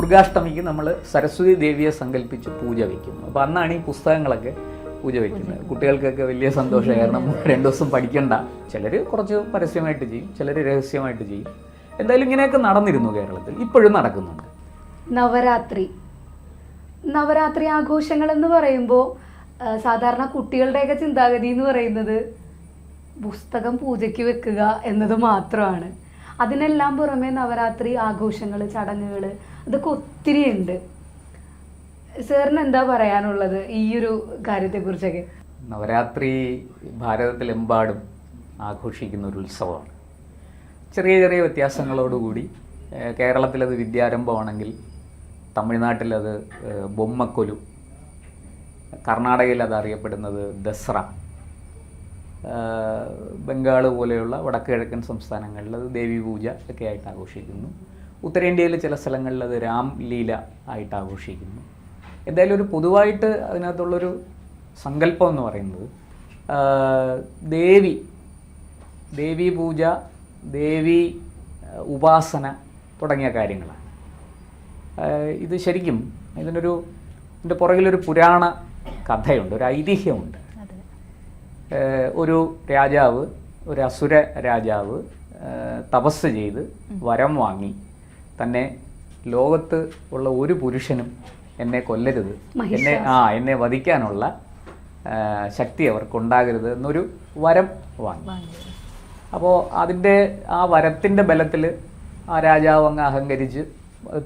ദുർഗാഷ്ടമിക്ക് നമ്മൾ സരസ്വതി ദേവിയെ സങ്കല്പിച്ച് പൂജ വയ്ക്കും അപ്പോൾ അന്നാണ് ഈ പുസ്തകങ്ങളൊക്കെ പൂജ വയ്ക്കുന്നത് കുട്ടികൾക്കൊക്കെ വലിയ സന്തോഷം. കാരണം രണ്ടു ദിവസം പഠിക്കണ്ട. ചിലർ കുറച്ച് പരസ്യമായിട്ട് ചെയ്യും. ചിലർ രഹസ്യമായിട്ട് ചെയ്യും. എന്തായാലും ഇങ്ങനെയൊക്കെ നടന്നിരുന്നു കേരളത്തിൽ. ഇപ്പോഴും നടക്കുന്നുണ്ട്. നവരാത്രി. നവരാത്രി ആഘോഷങ്ങൾ എന്ന് പറയുമ്പോൾ സാധാരണ കുട്ടികളുടെയൊക്കെ ചിന്താഗതി എന്ന് പറയുന്നത് പുസ്തകം പൂജയ്ക്ക് വെക്കുക എന്നത് മാത്രമാണ്. അതിനെല്ലാം പുറമെ നവരാത്രി ആഘോഷങ്ങൾ ചടങ്ങുകൾ അതൊക്കെ ഒത്തിരി ഉണ്ട്. സാറിന് എന്താ പറയാനുള്ളത് ഈ ഒരു കാര്യത്തെക്കുറിച്ചൊക്കെ? നവരാത്രി ഭാരതത്തിലെമ്പാടും ആഘോഷിക്കുന്ന ഒരു ഉത്സവമാണ്. ചെറിയ ചെറിയ വ്യത്യാസങ്ങളോടുകൂടി കേരളത്തിലത് വിദ്യാരംഭമാണെങ്കിൽ തമിഴ്നാട്ടിലത് ബൊമ്മക്കൊലു കർണാടകയിൽ അത് അറിയപ്പെടുന്നത് ദസ്റ. ബംഗാൾ പോലെയുള്ള വടക്ക് കിഴക്കൻ സംസ്ഥാനങ്ങളിൽ അത് ദേവി പൂജ ഒക്കെ ആയിട്ട് ആഘോഷിക്കുന്നു. ഉത്തരേന്ത്യയിലെ ചില സ്ഥലങ്ങളിൽ അത് രാം ലീല ആയിട്ട് ആഘോഷിക്കുന്നു. എന്തായാലും ഒരു പൊതുവായിട്ട് അതിനകത്തുള്ളൊരു സങ്കല്പം എന്ന് പറയുന്നത് ദേവി ദേവി പൂജ ദേവി ഉപാസന തുടങ്ങിയ കാര്യങ്ങളാണ്. ഇത് ശരിക്കും ഇതിനൊരു ഇതിന്റെ പുറകിലൊരു പുരാണ കഥയുണ്ട് ഒരു ഐതിഹ്യമുണ്ട്. ഒരു രാജാവ് ഒരു അസുര രാജാവ് തപസ് ചെയ്ത് വരം വാങ്ങി. തന്നെ ലോകത്ത് ഉള്ള ഒരു പുരുഷനും എന്നെ കൊല്ലരുത്. എന്നെ ആ എന്നെ വധിക്കാനുള്ള ശക്തി അവർക്കുണ്ടാകരുത് എന്നൊരു വരം വാങ്ങി. അപ്പോൾ അതിന്റെ ആ വരത്തിന്റെ ബലത്തിൽ ആ രാജാവ് അങ്ങ് അഹങ്കരിച്ച്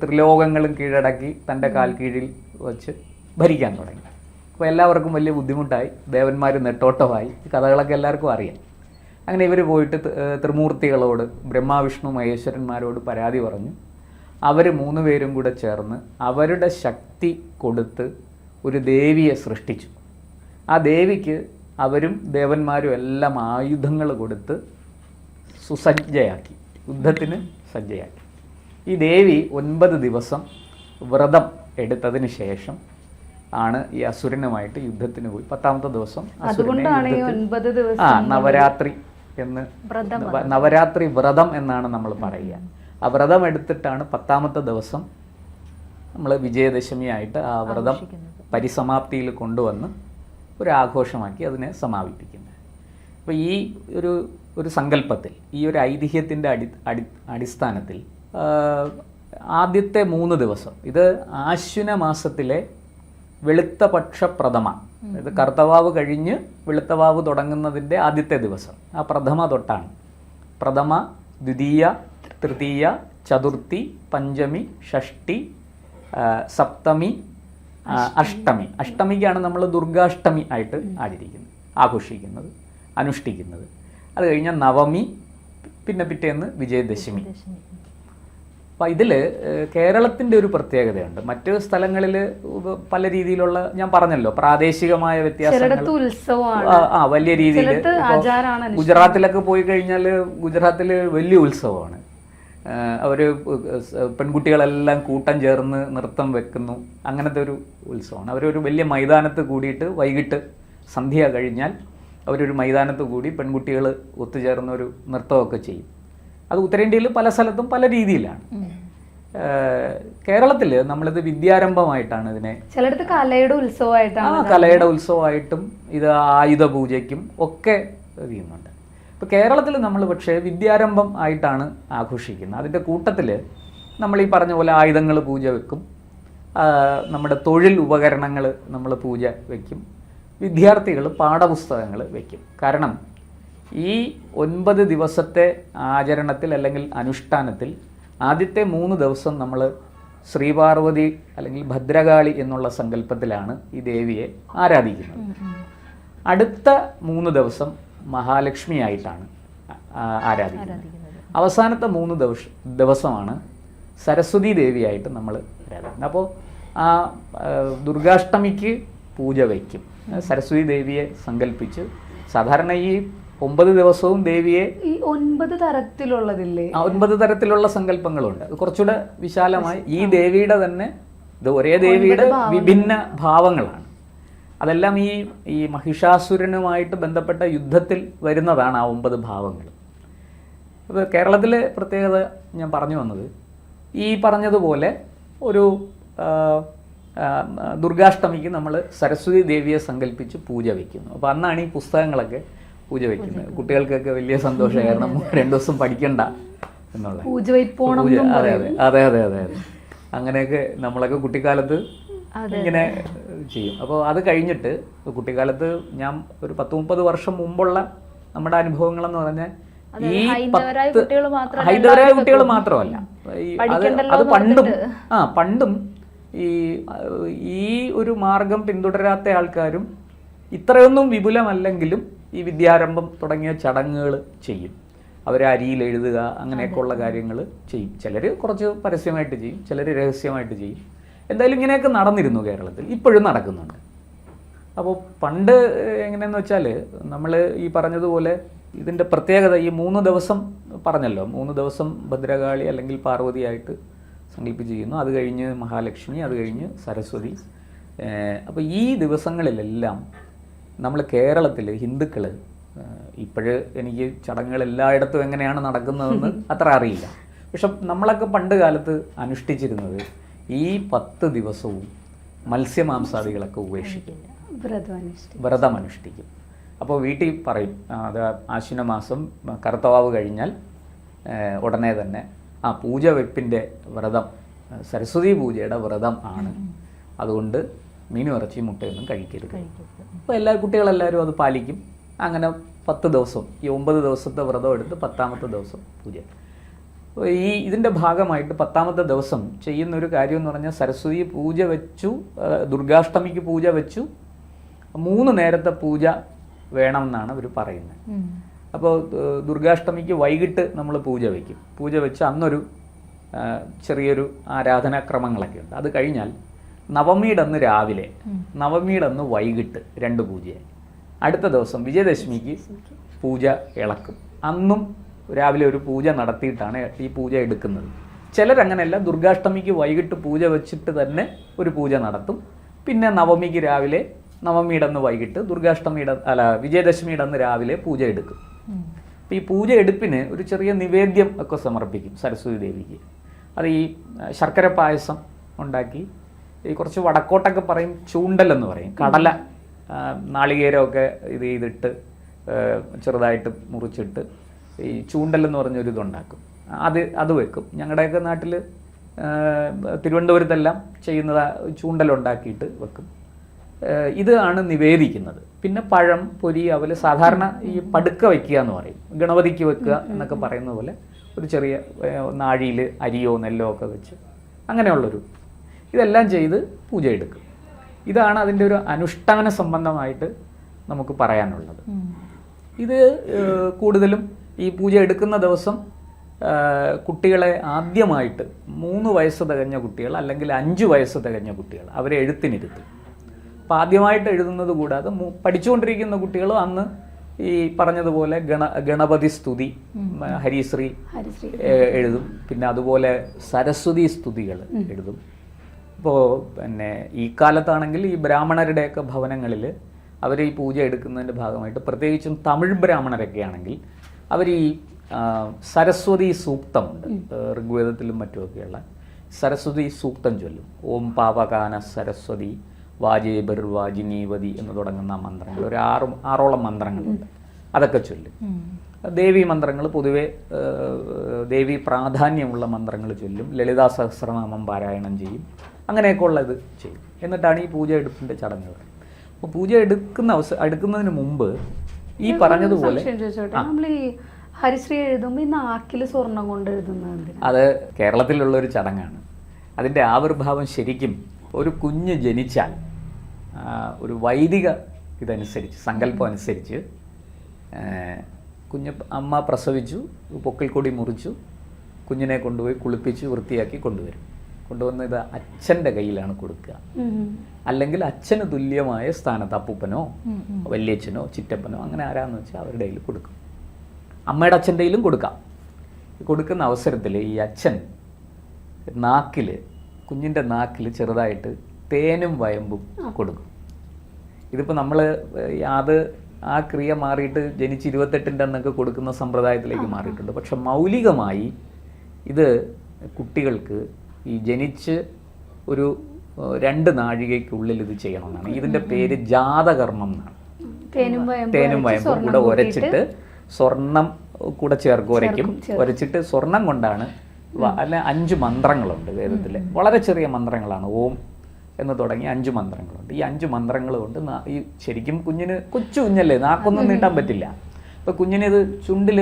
ത്രിലോകങ്ങളും കീഴടക്കി തന്റെ കാൽ കീഴിൽ വച്ച് ഭരിക്കാൻ തുടങ്ങി. അപ്പോൾ എല്ലാവർക്കും വലിയ ബുദ്ധിമുട്ടായി. ദേവന്മാർ നെട്ടോട്ടമായി. കഥകളൊക്കെ എല്ലാവർക്കും അറിയാം. അങ്ങനെ ഇവർ പോയിട്ട് ത്രിമൂർത്തികളോട് ബ്രഹ്മാവിഷ്ണു മഹേശ്വരന്മാരോട് പരാതി പറഞ്ഞു. അവർ മൂന്ന് പേരും കൂടെ ചേർന്ന് അവരുടെ ശക്തി കൊടുത്ത് ഒരു ദേവിയെ സൃഷ്ടിച്ചു. ആ ദേവിക്ക് അവരും ദേവന്മാരും എല്ലാം ആയുധങ്ങൾ കൊടുത്ത് സുസജ്ജയാക്കി. യുദ്ധത്തിന് സജ്ജയാക്കി. ഈ ദേവി ഒൻപത് ദിവസം വ്രതം എടുത്തതിന് ശേഷം ആണ് ഈ അസുരനുമായിട്ട് യുദ്ധത്തിന് പോയി. പത്താമത്തെ ദിവസം ആ നവരാത്രി എന്ന് നവ- നവരാത്രി വ്രതം എന്നാണ് നമ്മൾ പറയുക. ആ വ്രതം എടുത്തിട്ടാണ് പത്താമത്തെ ദിവസം നമ്മൾ വിജയദശമി ആയിട്ട് ആ വ്രതം പരിസമാപ്തിയിൽ കൊണ്ടുവന്ന് ഒരു ആഘോഷമാക്കി അതിനെ സമാപിപ്പിക്കുന്നത്. അപ്പോൾ ഈ ഒരു ഒരു സങ്കല്പത്തിൽ ഈ ഒരു ഐതിഹ്യത്തിന്റെ അടി അടി അടിസ്ഥാനത്തിൽ ആദ്യത്തെ മൂന്ന് ദിവസം ഇത് ആശ്വിന മാസത്തിലെ വെളുത്ത പക്ഷ പ്രഥമ അതായത് കർത്തവാവ് കഴിഞ്ഞ് വെളുത്തവാവ് തുടങ്ങുന്നതിന്റെ ആദ്യത്തെ ദിവസം. ആ പ്രഥമ തൊട്ടാണ്. പ്രഥമ ദ്വിതീയ തൃതീയ ചതുർത്ഥി പഞ്ചമി ഷഷ്ടി സപ്തമി അഷ്ടമി. അഷ്ടമിക്കാണ് നമ്മൾ ദുർഗാഷ്ടമി ആയിട്ട് ആചരിക്കുന്നത് ആഘോഷിക്കുന്നത് അനുഷ്ഠിക്കുന്നത്. അത് കഴിഞ്ഞാൽ നവമി പിന്നെ പിറ്റേന്ന് വിജയദശമി. അപ്പം ഇതിൽ കേരളത്തിന്റെ ഒരു പ്രത്യേകതയുണ്ട്. മറ്റ് സ്ഥലങ്ങളിൽ പല രീതിയിലുള്ള ഞാൻ പറഞ്ഞല്ലോ പ്രാദേശികമായ വ്യത്യാസങ്ങൾ. ആ, വലിയ രീതിയിൽ ഗുജറാത്തിലൊക്കെ പോയി കഴിഞ്ഞാൽ ഗുജറാത്തിൽ വലിയ ഉത്സവമാണ്. അവർ പെൺകുട്ടികളെല്ലാം കൂട്ടം ചേർന്ന് നൃത്തം വെക്കുന്നു. അങ്ങനത്തെ ഒരു ഉത്സവമാണ്. അവരൊരു വലിയ മൈതാനത്ത് കൂടിയിട്ട് വൈകിട്ട് സന്ധ്യ കഴിഞ്ഞാൽ അവരൊരു മൈതാനത്ത് കൂടി പെൺകുട്ടികൾ ഒത്തുചേർന്ന് ഒരു നൃത്തമൊക്കെ ചെയ്യും. അത് ഉത്തരേന്ത്യയിൽ പല സ്ഥലത്തും പല രീതിയിലാണ്. കേരളത്തിൽ നമ്മളിത് വിദ്യാരംഭമായിട്ടാണ് ഇതിനെ ചിലടത്ത് കലയുടെ ആ ഉത്സവമായിട്ടാണ് കലയുടെ ഉത്സവമായിട്ടും ഇത് ആയുധ പൂജയ്ക്കും ഒക്കെ ചെയ്യുന്നുണ്ട്. ഇപ്പോൾ കേരളത്തിൽ നമ്മൾ പക്ഷേ വിദ്യാരംഭം ആയിട്ടാണ് ആഘോഷിക്കുന്നത്. അതിന്റെ കൂട്ടത്തിൽ നമ്മൾ ഈ പറഞ്ഞ പോലെ ആയുധങ്ങൾ പൂജ വെക്കും. നമ്മുടെ തൊഴിൽ ഉപകരണങ്ങൾ നമ്മൾ പൂജ വയ്ക്കും വിദ്യാർത്ഥികൾ പാഠപുസ്തകങ്ങൾ വയ്ക്കും കാരണം ഈ ഒൻപത് ദിവസത്തെ ആചരണത്തിൽ അല്ലെങ്കിൽ അനുഷ്ഠാനത്തിൽ ആദ്യത്തെ മൂന്ന് ദിവസം നമ്മൾ ശ്രീപാർവതി അല്ലെങ്കിൽ ഭദ്രകാളി എന്നുള്ള സങ്കല്പത്തിലാണ് ഈ ദേവിയെ ആരാധിക്കുന്നത്. അടുത്ത മൂന്ന് ദിവസം മഹാലക്ഷ്മി ആയിട്ടാണ് ആരാധിക്കുന്നത്. അവസാനത്തെ മൂന്ന് ദിവസ ദിവസമാണ് സരസ്വതി ദേവിയായിട്ട് നമ്മൾ ആരാധിക്കുന്നത്. അപ്പോൾ ആ, ദുർഗാഷ്ടമിക്ക് പൂജ വയ്ക്കും. സരസ്വതി ദേവിയെ സങ്കല്പിച്ച് സാധാരണ ഈ ഒമ്പത് ദിവസവും ദേവിയെ ഈ ഒൻപത് തരത്തിലുള്ളതില്ലേ? ഒൻപത് തരത്തിലുള്ള സങ്കല്പങ്ങളുണ്ട്. കുറച്ചുകൂടെ വിശാലമായി. ഈ ദേവിയുടെ തന്നെ ഇത് ഒരേ ദേവിയുടെ വിഭിന്ന ഭാവങ്ങളാണ്. അതെല്ലാം ഈ ഈ മഹിഷാസുരനുമായിട്ട് ബന്ധപ്പെട്ട യുദ്ധത്തിൽ വരുന്നതാണ് ആ ഒമ്പത് ഭാവങ്ങൾ. അപ്പോൾ കേരളത്തിലെ പ്രത്യേകത ഞാൻ പറഞ്ഞു വന്നത്. ഈ പറഞ്ഞതുപോലെ ഒരു ദുർഗാഷ്ടമിക്ക് നമ്മൾ സരസ്വതി ദേവിയെ സങ്കല്പിച്ച് പൂജ വയ്ക്കുന്നു. അപ്പോൾ അന്നാണ് ഈ പുസ്തകങ്ങളൊക്കെ പൂജ വയ്ക്കുന്നത് കുട്ടികൾക്കൊക്കെ വലിയ സന്തോഷം. കാരണം രണ്ടു ദിവസം പഠിക്കണ്ട എന്നുള്ള. പൂജ അതെ അതെ അതെ. അതെ അതെ അതെ. അങ്ങനെയൊക്കെ നമ്മളൊക്കെ കുട്ടിക്കാലത്ത് ഇങ്ങനെ ചെയ്യും. അപ്പോൾ അത് കഴിഞ്ഞിട്ട് കുട്ടിക്കാലത്ത് ഞാൻ ഒരു പത്ത് മുപ്പത് വർഷം മുമ്പുള്ള നമ്മുടെ അനുഭവങ്ങളെന്ന് പറഞ്ഞാൽ ഈ ഹൈന്ദവരായ കുട്ടികൾ മാത്രമല്ല, അത് പണ്ടും ആ പണ്ടും ഈ ഈ ഒരു മാർഗം പിന്തുടരാത്ത ആൾക്കാരും ഇത്രയൊന്നും വിപുലമല്ലെങ്കിലും ഈ വിദ്യാരംഭം തുടങ്ങിയ ചടങ്ങുകൾ ചെയ്യും. അവർ അരിയിൽ എഴുതുക അങ്ങനെയൊക്കെയുള്ള കാര്യങ്ങൾ ചെയ്യും. ചിലർ കുറച്ച് പരസ്യമായിട്ട് ചെയ്യും ചിലർ രഹസ്യമായിട്ട് ചെയ്യും. എന്തായാലും ഇങ്ങനെയൊക്കെ നടന്നിരുന്നു കേരളത്തിൽ. ഇപ്പോഴും നടക്കുന്നുണ്ട്. അപ്പോൾ പണ്ട് എങ്ങനെയെന്ന് വെച്ചാൽ നമ്മൾ ഈ പറഞ്ഞതുപോലെ ഇതിന്റെ പ്രത്യേകത ഈ മൂന്ന് ദിവസം പറഞ്ഞല്ലോ. മൂന്ന് ദിവസം ഭദ്രകാളി അല്ലെങ്കിൽ പാർവതിയായിട്ട് സങ്കല്പിച്ച് ചെയ്യുന്നു അത് കഴിഞ്ഞ് മഹാലക്ഷ്മി അത് കഴിഞ്ഞ് സരസ്വതി. അപ്പോൾ ഈ ദിവസങ്ങളിലെല്ലാം നമ്മൾ കേരളത്തിൽ ഹിന്ദുക്കൾ ഇപ്പോഴ് എനിക്ക് ചടങ്ങുകൾ എല്ലായിടത്തും എങ്ങനെയാണ് നടക്കുന്നതെന്ന് അത്ര അറിയില്ല. പക്ഷെ നമ്മളൊക്കെ പണ്ട് കാലത്ത് അനുഷ്ഠിച്ചിരുന്നത് ഈ പത്ത് ദിവസവും മത്സ്യമാംസാദികളൊക്കെ ഉപേക്ഷിക്കും. വ്രതം അനുഷ്ഠിക്കും. അപ്പോൾ വീട്ടിൽ പറയും അത് ആശ്വിന മാസം കറുത്തവാവ് കഴിഞ്ഞാൽ ഉടനെ തന്നെ ആ പൂജ വെപ്പിന്റെ വ്രതം സരസ്വതി പൂജയുടെ വ്രതം ആണ്. അതുകൊണ്ട് മീനും ഇറച്ചി മുട്ടയൊന്നും കഴിക്കരുത്. അപ്പോൾ എല്ലാ കുട്ടികളെല്ലാവരും അത് പാലിക്കും. അങ്ങനെ പത്ത് ദിവസം ഈ ഒമ്പത് ദിവസത്തെ വ്രതം എടുത്ത് പത്താമത്തെ ദിവസം പൂജ. ഈ ഇതിന്റെ ഭാഗമായിട്ട് പത്താമത്തെ ദിവസം ചെയ്യുന്ന ഒരു കാര്യം എന്ന് പറഞ്ഞാൽ സരസ്വതി പൂജ വെച്ചു ദുർഗാഷ്ടമിക്ക് പൂജ വെച്ചു. മൂന്ന് നേരത്തെ പൂജ വേണമെന്നാണ് അവർ പറയുന്നത്. അപ്പോൾ ദുർഗാഷ്ടമിക്ക് വൈകിട്ട് നമ്മൾ പൂജ വയ്ക്കും പൂജ വെച്ച് അന്നൊരു ചെറിയൊരു ആരാധനാക്രമങ്ങളൊക്കെ ഉണ്ട്. അത് കഴിഞ്ഞാൽ നവമിയുടെ അന്ന് രാവിലെ നവമിയുടെ അന്ന് വൈകിട്ട് രണ്ട് പൂജയായി. അടുത്ത ദിവസം വിജയദശമിക്ക് പൂജ ഇളക്കും. അന്നും രാവിലെ ഒരു പൂജ നടത്തിയിട്ടാണ് ഈ പൂജ എടുക്കുന്നത്. ചിലരങ്ങനെയല്ല ദുർഗാഷ്ടമിക്ക് വൈകിട്ട് പൂജ വെച്ചിട്ട് തന്നെ ഒരു പൂജ നടത്തും. പിന്നെ നവമിക്ക് രാവിലെ നവമിയുടെ അന്ന് വൈകിട്ട് ദുർഗാഷ്ടമിയുടെ അല്ല വിജയദശമിയുടെ അന്ന് രാവിലെ പൂജ എടുക്കും. അപ്പോൾ ഈ പൂജ എടുപ്പിന് ഒരു ചെറിയ നിവേദ്യം ഒക്കെ സമർപ്പിക്കും സരസ്വതി ദേവിക്ക്. അത് ഈ ശർക്കര പായസം ഉണ്ടാക്കി ഈ കുറച്ച് വടക്കോട്ടൊക്കെ പറയും ചൂണ്ടൽ എന്ന് പറയും. കടല നാളികേരമൊക്കെ ഇത് ചെയ്തിട്ട് ചെറുതായിട്ട് മുറിച്ചിട്ട് ഈ ചൂണ്ടൽ എന്ന് പറഞ്ഞൊരു ഇതുണ്ടാക്കും അത് അത് വെക്കും. ഞങ്ങളുടെയൊക്കെ നാട്ടിൽ തിരുവനന്തപുരത്തെല്ലാം ചെയ്യുന്നത് ചൂണ്ടലുണ്ടാക്കിയിട്ട് വെക്കും. ഇതാണ് നിവേദിക്കുന്നത്. പിന്നെ പഴം പൊരി അവൽ സാധാരണ ഈ പടുക്ക വയ്ക്കുക എന്ന് പറയും. ഗണപതിക്ക് വെക്കുക എന്നൊക്കെ പറയുന്ന പോലെ ഒരു ചെറിയ നാഴിയിൽ അരിയോ നെല്ലോ ഒക്കെ വെച്ച് അങ്ങനെയുള്ളൊരു ഇതെല്ലാം ചെയ്ത് പൂജ എടുക്കും. ഇതാണ് അതിന്റെ ഒരു അനുഷ്ഠാന സംബന്ധമായിട്ട് നമുക്ക് പറയാനുള്ളത്. ഇത് കൂടുതലും ഈ പൂജ എടുക്കുന്ന ദിവസം കുട്ടികളെ ആദ്യമായിട്ട് മൂന്ന് വയസ്സ് തികഞ്ഞ കുട്ടികൾ അല്ലെങ്കിൽ അഞ്ച് വയസ്സ് തികഞ്ഞ കുട്ടികൾ അവരെ എഴുത്തിനിരുത്തും. അപ്പോൾ ആദ്യമായിട്ട് എഴുതുന്നത് കൂടാതെ പഠിച്ചുകൊണ്ടിരിക്കുന്ന കുട്ടികളും അന്ന് ഈ പറഞ്ഞതുപോലെ ഗണ ഗണപതി സ്തുതി ഹരിശ്രീ എഴുതും. പിന്നെ അതുപോലെ സരസ്വതി സ്തുതികൾ എഴുതും. ഇപ്പോൾ പിന്നെ ഈ കാലത്താണെങ്കിൽ ഈ ബ്രാഹ്മണരുടെയൊക്കെ ഭവനങ്ങളിൽ അവർ ഈ പൂജ എടുക്കുന്നതിന്റെ ഭാഗമായിട്ട് പ്രത്യേകിച്ചും തമിഴ് ബ്രാഹ്മണരൊക്കെ ആണെങ്കിൽ അവർ ഈ സരസ്വതി സൂക്തമുണ്ട് ഋഗ്വേദത്തിലും മറ്റുമൊക്കെയുള്ള സരസ്വതി സൂക്തം ചൊല്ലും. ഓം പാവകാന സരസ്വതി വാജേബർ വാജിനീവതി എന്ന് തുടങ്ങുന്ന മന്ത്രങ്ങൾ. ഒരു ആറ് ആറോളം മന്ത്രങ്ങളുണ്ട്. അതൊക്കെ ചൊല്ലും. ദേവി മന്ത്രങ്ങൾ പൊതുവെ ദേവി പ്രാധാന്യമുള്ള മന്ത്രങ്ങൾ ചൊല്ലും. ലളിതാ സഹസ്രനാമം പാരായണം ചെയ്യും. അങ്ങനെയൊക്കെ ഉള്ളത്. ചെയ്യും. എന്നിട്ടാണ് ഈ പൂജ എടുപ്പിന്റെ ചടങ്ങുകൾ അപ്പോൾ പൂജ എടുക്കുന്ന അവസ എടുക്കുന്നതിന് മുമ്പ് ഈ പറഞ്ഞതുപോലെ നമ്മൾ ഹരിശ്രീ എഴുതുമ്പോൾ ഈ നാക്കിൽ സ്വർണം കൊണ്ട് എഴുതുന്നത് അത് കേരളത്തിലുള്ള ഒരു ചടങ്ങാണ്. അതിന്റെ ആവിർഭാവം ശരിക്കും ഒരു കുഞ്ഞ് ജനിച്ചാൽ ഒരു വൈദിക ഇതനുസരിച്ച് സങ്കല്പം അനുസരിച്ച് കുഞ്ഞ് അമ്മ പ്രസവിച്ചു പൊക്കിൽ കൊടി മുറിച്ചു കുഞ്ഞിനെ കൊണ്ടുപോയി കുളിപ്പിച്ച് വൃത്തിയാക്കി കൊണ്ടുവരും. കൊണ്ടുവന്ന് ഇത് അച്ഛന്റെ കയ്യിലാണ് കൊടുക്കുക. അല്ലെങ്കിൽ അച്ഛന് തുല്യമായ സ്ഥാനത്ത് അപ്പൂപ്പനോ വല്യച്ഛനോ ചിറ്റപ്പനോ അങ്ങനെ ആരാന്ന് വെച്ചാൽ അവരുടെ കയ്യിൽ കൊടുക്കും. അമ്മയുടെ അച്ഛന്റെ കയ്യിലും കൊടുക്കാം. കൊടുക്കുന്ന അവസരത്തിൽ ഈ അച്ഛൻ നാക്കിൽ കുഞ്ഞിന്റെ നാക്കിൽ ചെറുതായിട്ട് തേനും വയമ്പും കൊടുക്കും. ഇതിപ്പോൾ നമ്മൾ അത് ആ ക്രിയ മാറിയിട്ട് ജനിച്ച് ഇരുപത്തെട്ടിന്റെ അന്നൊക്കെ കൊടുക്കുന്ന സമ്പ്രദായത്തിലേക്ക് മാറിയിട്ടുണ്ട്. പക്ഷെ മൗലികമായി ഇത് കുട്ടികൾക്ക് ഈ ജനിച്ച് ഒരു രണ്ട് നാഴികയ്ക്കുള്ളിൽ ഇത് ചെയ്യണമെന്നാണ്. ഇതിന്റെ പേര് ജാതകർമ്മം എന്നാണ്. തേനും വയമ്പും കൂടെ ഉരച്ചിട്ട് സ്വർണം കൂടെ ചേർക്ക് ഉരയ്ക്കും. ഉരച്ചിട്ട് സ്വർണം കൊണ്ടാണ് അല്ല അഞ്ച് മന്ത്രങ്ങളുണ്ട് വേദത്തിൽ വളരെ ചെറിയ മന്ത്രങ്ങളാണ്. ഓം എന്ന് തുടങ്ങി അഞ്ച് മന്ത്രങ്ങളുണ്ട്. ഈ അഞ്ച് മന്ത്രങ്ങൾ കൊണ്ട് ഈ ശരിക്കും കുഞ്ഞിന് കൊച്ചു കുഞ്ഞല്ലേ? നാക്കൊന്നും നീട്ടാൻ പറ്റില്ല. അപ്പൊ കുഞ്ഞിന് ഇത് ചുണ്ടിൽ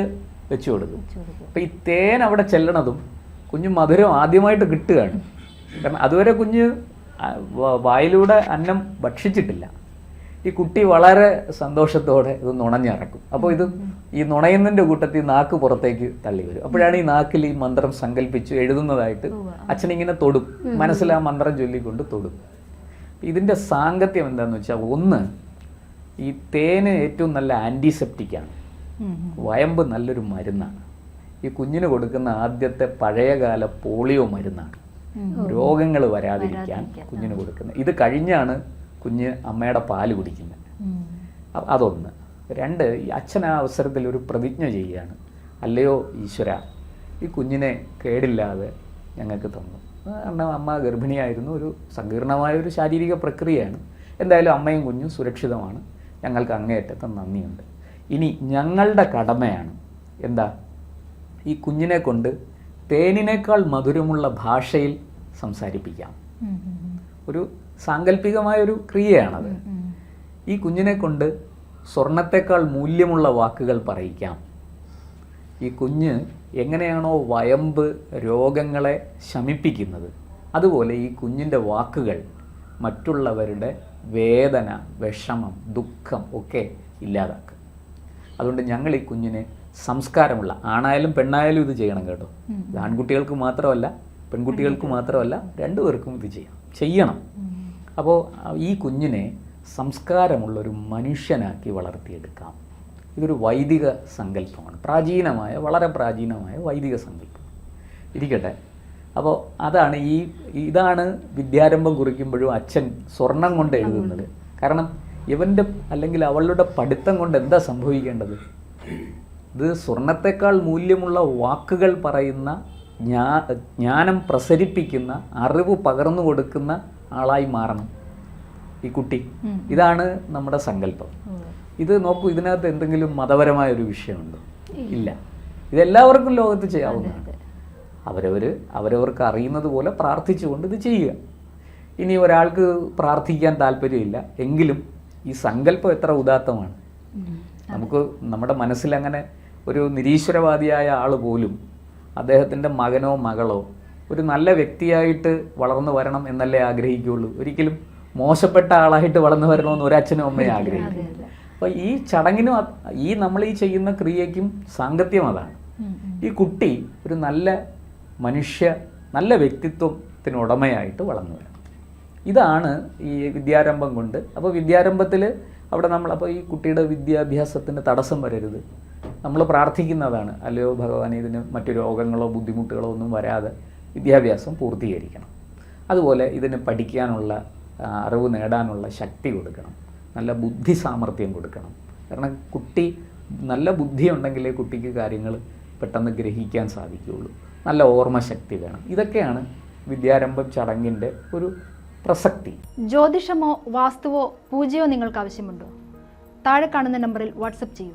വെച്ചു കൊടുക്കും. അപ്പൊ ഈ തേൻ അവിടെ ചെല്ലണതും കുഞ്ഞ് മധുരം ആദ്യമായിട്ട് കിട്ടുകയാണ്. കാരണം അതുവരെ കുഞ്ഞ് വായിലൂടെ അന്നം ഭക്ഷിച്ചിട്ടില്ല. ഈ കുട്ടി വളരെ സന്തോഷത്തോടെ ഇത് നുണഞ്ഞിറക്കും അപ്പോൾ ഇത് ഈ നുണയുന്നതിന്റെ കൂട്ടത്തിൽ നാക്ക് പുറത്തേക്ക് തള്ളി വരും. അപ്പോഴാണ് ഈ നാക്കിൽ ഈ മന്ത്രം സങ്കല്പിച്ച് എഴുതുന്നതായിട്ട് അച്ഛനിങ്ങനെ തൊടും. മനസ്സിൽ ആ മന്ത്രം ചൊല്ലിക്കൊണ്ട് തൊടും. ഇതിന്റെ സാങ്കത്യം എന്താണെന്ന് വെച്ചാൽ ഒന്ന് ഈ തേന് ഏറ്റവും നല്ല ആന്റിസെപ്റ്റിക്കാണ്. വയമ്പ് നല്ലൊരു മരുന്നാണ്. ഈ കുഞ്ഞിന് കൊടുക്കുന്ന ആദ്യത്തെ പഴയകാല പോളിയോ മരുന്നാണ്. രോഗങ്ങൾ വരാതിരിക്കാൻ കുഞ്ഞിന് കൊടുക്കുന്നത്. ഇത് കഴിഞ്ഞാണ് കുഞ്ഞ് അമ്മയുടെ പാൽ കുടിക്കുന്നത്. അതൊന്ന്. രണ്ട് ഈ അച്ഛൻ ആ അവസരത്തിൽ ഒരു പ്രതിജ്ഞ ചെയ്യുകയാണ്. അല്ലയോ ഈശ്വര ഈ കുഞ്ഞിനെ കേടില്ലാതെ ഞങ്ങൾക്ക് തന്നു. കാരണം അമ്മ ഗർഭിണിയായിരുന്നു. ഒരു സങ്കീർണമായ ഒരു ശാരീരിക പ്രക്രിയയാണ്. എന്തായാലും അമ്മയും കുഞ്ഞും സുരക്ഷിതമാണ്. ഞങ്ങൾക്ക് അങ്ങേയറ്റത്തെ നന്ദിയുണ്ട്. ഇനി ഞങ്ങളുടെ കടമയാണ്. എന്താ? ഈ കുഞ്ഞിനെ കൊണ്ട് തേനിനേക്കാൾ മധുരമുള്ള ഭാഷയിൽ സംസാരിപ്പിക്കാം. ഒരു സാങ്കല്പികമായൊരു ക്രിയയാണത്. ഈ കുഞ്ഞിനെ കൊണ്ട് സ്വർണത്തെക്കാൾ മൂല്യമുള്ള വാക്കുകൾ പറയിക്കാം. ഈ കുഞ്ഞ് എങ്ങനെയാണോ വയമ്പ് രോഗങ്ങളെ ശമിപ്പിക്കുന്നത്. അതുപോലെ ഈ കുഞ്ഞിന്റെ വാക്കുകൾ മറ്റുള്ളവരുടെ വേദന വിഷമം ദുഃഖം ഒക്കെ ഇല്ലാതാക്കുക. അതുകൊണ്ട് ഞങ്ങൾ ഈ കുഞ്ഞിനെ സംസ്കാരമുള്ള ആണായാലും പെണ്ണായാലും ഇത് ചെയ്യണം കേട്ടോ. ഇത് ആൺകുട്ടികൾക്ക് മാത്രമല്ല പെൺകുട്ടികൾക്ക് മാത്രമല്ല രണ്ടുപേർക്കും ഇത് ചെയ്യാം. ചെയ്യണം. അപ്പോൾ ഈ കുഞ്ഞിനെ സംസ്കാരമുള്ളൊരു മനുഷ്യനാക്കി വളർത്തിയെടുക്കാം. ഇതൊരു വൈദിക സങ്കല്പമാണ്. പ്രാചീനമായ വളരെ പ്രാചീനമായ വൈദിക സങ്കല്പം. ഇരിക്കട്ടെ. അപ്പോൾ അതാണ് ഈ ഇതാണ് വിദ്യാരംഭം കുറിക്കുമ്പോഴും അച്ഛൻ സ്വർണം കൊണ്ട് എഴുതുന്നത്. കാരണം ഇവന്റെ അല്ലെങ്കിൽ അവളുടെ പഠിത്തം കൊണ്ട് എന്താ സംഭവിക്കേണ്ടത്? ഇത് സ്വർണത്തെക്കാൾ മൂല്യമുള്ള വാക്കുകൾ പറയുന്ന ജ്ഞാ ജ്ഞാനം പ്രസരിപ്പിക്കുന്ന അറിവ് പകർന്നു കൊടുക്കുന്ന ആളായി മാറണം ഈ കുട്ടി. ഇതാണ് നമ്മുടെ സങ്കല്പം. ഇത് നോക്കൂ ഇതിനകത്ത് എന്തെങ്കിലും മതപരമായ ഒരു വിഷയമുണ്ടോ? ഇല്ല. ഇതെല്ലാവർക്കും ലോകത്ത് ചെയ്യാവുന്നതാണ്. അവരവർ അവരവർക്ക് അറിയുന്നത് പോലെ പ്രാർത്ഥിച്ചുകൊണ്ട് ഇത് ചെയ്യുക. ഇനി ഒരാൾക്ക് പ്രാർത്ഥിക്കാൻ താല്പര്യമില്ല എങ്കിലും ഈ സങ്കല്പം എത്ര ഉദാത്തമാണ്. നമുക്ക് നമ്മുടെ മനസ്സിൽ അങ്ങനെ ഒരു നിരീശ്വരവാദിയായ ആൾ പോലും അദ്ദേഹത്തിന്റെ മകനോ മകളോ ഒരു നല്ല വ്യക്തിയായിട്ട് വളർന്നു വരണം എന്നല്ലേ ആഗ്രഹിക്കുകയുള്ളൂ. ഒരിക്കലും മോശപ്പെട്ട ആളായിട്ട് വളർന്നു വരണമെന്ന് ഒരച്ഛനും അമ്മയും ആഗ്രഹിക്കും അപ്പോൾ ഈ ചടങ്ങിനും ഈ നമ്മൾ ഈ ചെയ്യുന്ന ക്രിയയ്ക്കും സാങ്കത്യം അതാണ്. ഈ കുട്ടി ഒരു നല്ല മനുഷ്യ നല്ല വ്യക്തിത്വത്തിന് ഉടമയായിട്ട് വളർന്നു വരണം. ഇതാണ് ഈ വിദ്യാരംഭം കൊണ്ട്. അപ്പോൾ വിദ്യാരംഭത്തിൽ അവിടെ നമ്മൾ അപ്പോൾ ഈ കുട്ടിയുടെ വിദ്യാഭ്യാസത്തിന് തടസ്സം വരരുത്. നമ്മൾ പ്രാർത്ഥിക്കുന്നതാണ്. അല്ലയോ ഭഗവാൻ ഇതിന് മറ്റു രോഗങ്ങളോ ബുദ്ധിമുട്ടുകളോ ഒന്നും വരാതെ വിദ്യാഭ്യാസം പൂർത്തീകരിക്കണം. അതുപോലെ ഇതിന് പഠിക്കാനുള്ള അറിവ് നേടാനുള്ള ശക്തി കൊടുക്കണം. നല്ല ബുദ്ധി സാമർഥ്യം കൊടുക്കണം. കാരണം കുട്ടി നല്ല ബുദ്ധി ഉണ്ടെങ്കിലേ കുട്ടിക്ക് കാര്യങ്ങൾ പെട്ടെന്ന് ഗ്രഹിക്കാൻ സാധിക്കുകയുള്ളൂ. നല്ല ഓർമ്മശക്തി വേണം. ഇതൊക്കെയാണ് വിദ്യാരംഭം ചടങ്ങിന്റെ ഒരു പ്രസക്തി. ജ്യോതിഷമോ വാസ്തുവോ പൂജയോ നിങ്ങൾക്ക് ആവശ്യമുണ്ടോ? താഴെ കാണുന്ന നമ്പറിൽ വാട്സപ്പ് ചെയ്യൂ.